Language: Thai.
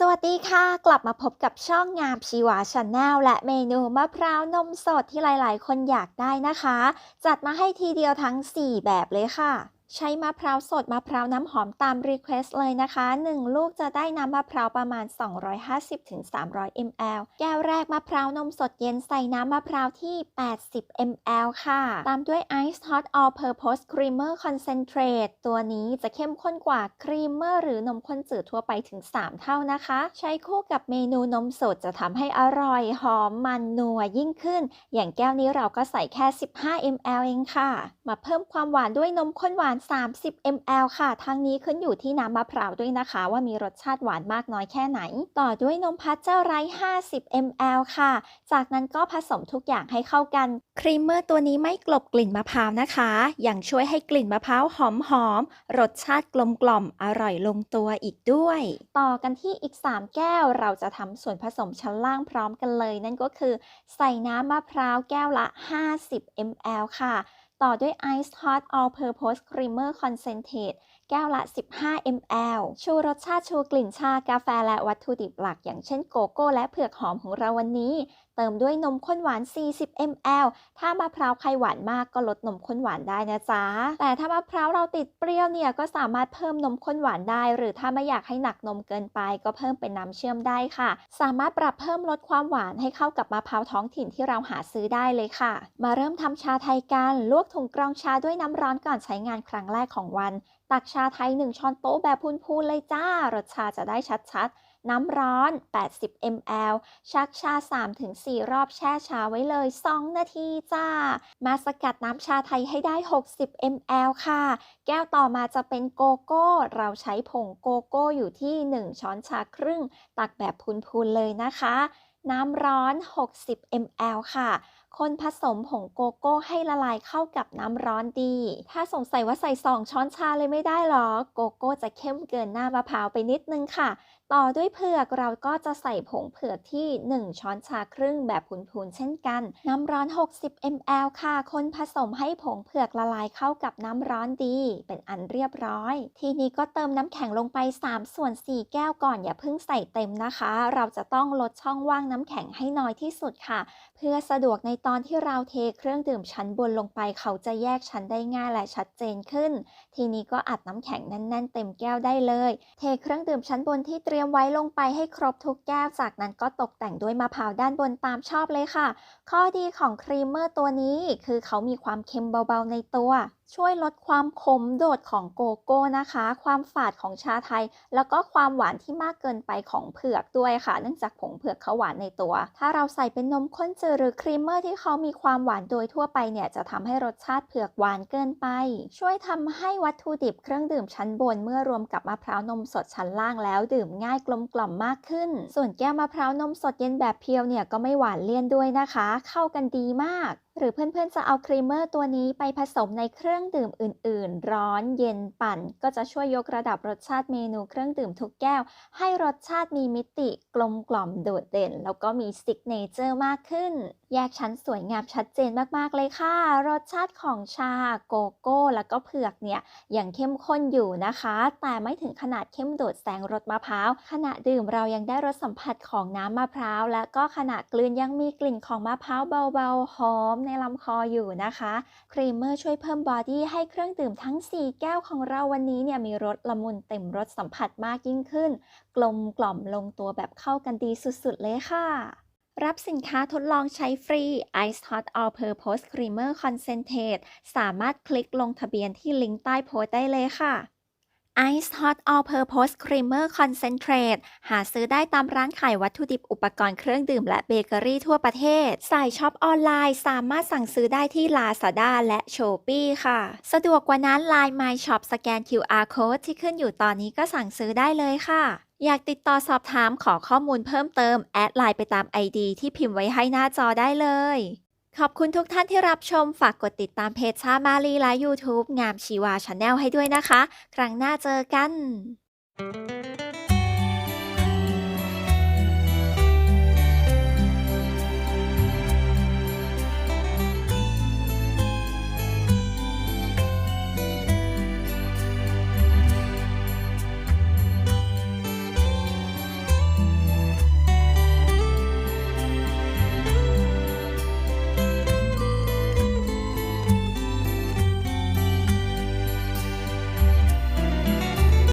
สวัสดีค่ะ กลับมาพบกับช่องงามชีวาชาแนลและเมนูมะพร้าวนมสดที่หลาย ๆ คนอยากได้นะคะ จัดมาให้ทีเดียวทั้ง 4 แบบเลยค่ะ ใช้มะพร้าวสดมะพร้าวน้ำหอมตามรีเควสต์เลยนะคะ 1 ลูกจะได้น้ำมะพร้าวประมาณ 250-300 ml แก้วแรกมะพร้าวนมสดเย็นใส่น้ำมะพร้าวที่ 80 ml ค่ะ ตามด้วย Ice Hot All Purpose Creamer Concentrate ตัวนี้จะเข้มข้นกว่าครีมเมอร์หรือนมข้นจืดทั่วไปถึง 3 เท่านะคะ ใช้คู่กับเมนูนมสดจะทำให้อร่อย หอมมันนัวยิ่งขึ้น อย่างแก้วนี้เราก็ใส่แค่ 15 ml เองค่ะ มาเพิ่มความหวานด้วยนมข้นหวาน30 ml ค่ะ ทั้งนี้ขึ้นอยู่ที่น้ำมะพร้าวด้วยนะคะ ว่ามีรสชาติหวานมากน้อยแค่ไหน ต่อด้วยนมพัชเจอร์ไรซ์50 ml ค่ะ จากนั้นก็ผสมทุกอย่างให้เข้ากัน ครีมเมอร์ตัวนี้ไม่กลบกลิ่นมะพร้าวนะคะ ยังช่วยให้กลิ่นมะพร้าวหอมหอมๆรสชาติกลมกล่อมอร่อยลงตัวอีกด้วย ต่อกันที่อีก 3 แก้วเราจะทำส่วนผสมชั้นล่างพร้อมกันเลย นั่นก็คือ ใส่น้ำมะพร้าวแก้วละ 50 ml ค่ะ ต่อด้วย Ice Hot All Purpose Creamer Concentrate แก้วละ 15 ml ชูรสชาติชูกลิ่นชากาแฟและวัตถุดิบหลัก อย่างเช่นโกโก้และเผือกหอมของเราวันนี้ เติมด้วยนมข้นหวาน 40 ml ถ้ามะพร้าวใครหวานมากก็ลดนมข้นหวานได้นะจ๊ะ แต่ถ้ามะพร้าวเราติดเปรี้ยวเนี่ยก็สามารถเพิ่มนมข้นหวานได้ หรือถ้าไม่อยากให้หนักนมเกินไป ก็เพิ่มเป็นน้ำเชื่อมได้ค่ะ สามารถปรับเพิ่มลดความหวานให้เข้ากับมะพร้าวท้องถิ่นที่เราหาซื้อได้เลยค่ะ มาเริ่มทำชาไทยกันลวกถุงกรองชาด้วยน้ำร้อนก่อนใช้งานครั้งแรกของวัน ตักชาไทย 1 ช้อนโต๊ะแบบพูนๆเลยจ้ารสชาจะได้ชัดๆ น้ำร้อน 80 ml ชักชา 3-4 รอบแช่ชาไว้เลย 2 นาทีจ้า มาสกัดน้ำชาไทยให้ได้ 60 ml ค่ะ แก้วต่อมาจะเป็นโกโก้ เราใช้ผงโกโก้อยู่ที่ 1 ช้อนชาครึ่ง ตักแบบพูนๆเลยนะคะ น้ำร้อน 60 ml ค่ะ คนผสมผงโกโก้ให้ละลายเข้ากับน้ำร้อนดี ถ้าสงสัยว่าใส่ 2 ช้อนชาเลยไม่ได้หรอ โกโก้จะเข้มเกินหน้ามะพร้าวไปนิดนึงค่ะต่อด้วยเผือกเราก็จะใส่ผงเผือกที่ 1 ช้อนชาครึ่งแบบพูนๆเช่นกัน น้ำร้อน 60 ml ค่ะ คนผสมให้ผงเผือกละลายเข้ากับน้ำร้อนดี เป็นอันเรียบร้อย ทีนี้ก็เติมน้ำแข็งลงไป 3 ส่วน 4 แก้วก่อนอย่าเพิ่งใส่เต็มนะคะ เราจะต้องลดช่องว่างน้ำแข็งให้น้อยที่สุดค่ะ เพื่อสะดวกในตอนที่เราเทเครื่องดื่มชั้นบนลงไปเขาจะแยกชั้นได้ง่ายและชัดเจนขึ้น ทีนี้ก็อัดน้ำแข็งแน่น ๆ เต็มแก้วได้เลย เทเครื่องดื่มชั้นบนที่เตรียรียมไว้ลงไปให้ครบทุกแก้ว จากนั้นก็ตกแต่งด้วยมะพร้าวด้านบนตามชอบเลยค่ะ ข้อดีของครีมเมอร์ตัวนี้คือเขามีความเค็มเบาๆในตัว ช่วยลดความขมโดดของโกโก้นะคะ ความฝาดของชาไทย แล้วก็ความหวานที่มากเกินไปของเผือกด้วยค่ะ เนื่องจากผงเผือกเขาหวานในตัว ถ้าเราใส่เป็นนมข้นจืดหรือครีมเมอร์ที่เขามีความหวานโดยทั่วไปเนี่ยจะทำให้รสชาติเผือกหวานเกินไป ช่วยทำให้วัตถุดิบเครื่องดื่มชั้นบน เมื่อรวมกับมะพร้าวนมสดชั้นล่างแล้วดื่มง่ายกลมกล่อมมากขึ้น ส่วนแก้วมะพร้าวนมสดเย็นแบบเพียวเนี่ยก็ไม่หวานเลี่ยนด้วยนะคะ เข้ากันดีมาก หรือเพื่อนๆจะเอาครีมเมอร์ตัวนี้ไปผสมในเครื่องื่องดื่มอื่น ๆ ร้อนเย็นปั่น ก็จะช่วยยกระดับรสชาติเมนูเครื่องดื่มทุกแก้ว ให้รสชาติมีมิติกลมกล่อมโดดเด่น แล้วก็มีซิกเนเจอร์มากขึ้นแยกชั้นสวยงามชัดเจนมาก ๆ เลยค่ะ รสชาติของชาโกโก้ แล้วก็เผือกเนี่ยยังเข้มข้นอยู่นะคะ แต่ไม่ถึงขนาดเข้มโดดแซงรสมะพร้าว ขณะดื่มเรายังได้รสสัมผัสของน้ำมะพร้าว และก็ขณะกลืนยังมีกลิ่นของมะพร้าวเบา ๆ หอมในลำคออยู่นะคะ ครีมเมอร์ช่วยเพิ่มบอดี้ให้เครื่องดื่มทั้ง 4 แก้วของเราวันนี้เนี่ยมีรสละมุนเต็มรสสัมผัสมากยิ่งขึ้น กลมกล่อมลงตัวแบบเข้ากันดีสุด ๆ เลยค่ะ รับสินค้าทดลองใช้ฟรี Ice Hot All Purpose Creamer Concentrate สามารถคลิกลงทะเบียนที่ลิงก์ใต้โพสต์ได้เลยค่ะ Ice Hot All Purpose Creamer Concentrate หาซื้อได้ตามร้านขายวัตถุดิบอุปกรณ์เครื่องดื่มและเบเกอรี่ทั่วประเทศ สายช็อปออนไลน์สามารถสั่งซื้อได้ที่ Lazada และ Shopee ค่ะ สะดวกกว่านั้น Line My Shop สแกน QR Code ที่ขึ้นอยู่ตอนนี้ก็สั่งซื้อได้เลยค่ะ อยากติดต่อสอบถามขอข้อมูลเพิ่มเติม แอดไลน์ไปตาม ID ที่พิมพ์ไว้ให้หน้าจอได้เลย ขอบคุณทุกท่านที่รับชมฝากกดติดตามเพจชามาลีและ YouTube งามชีวาชาแนลให้ด้วยนะคะ ครั้งหน้าเจอกัน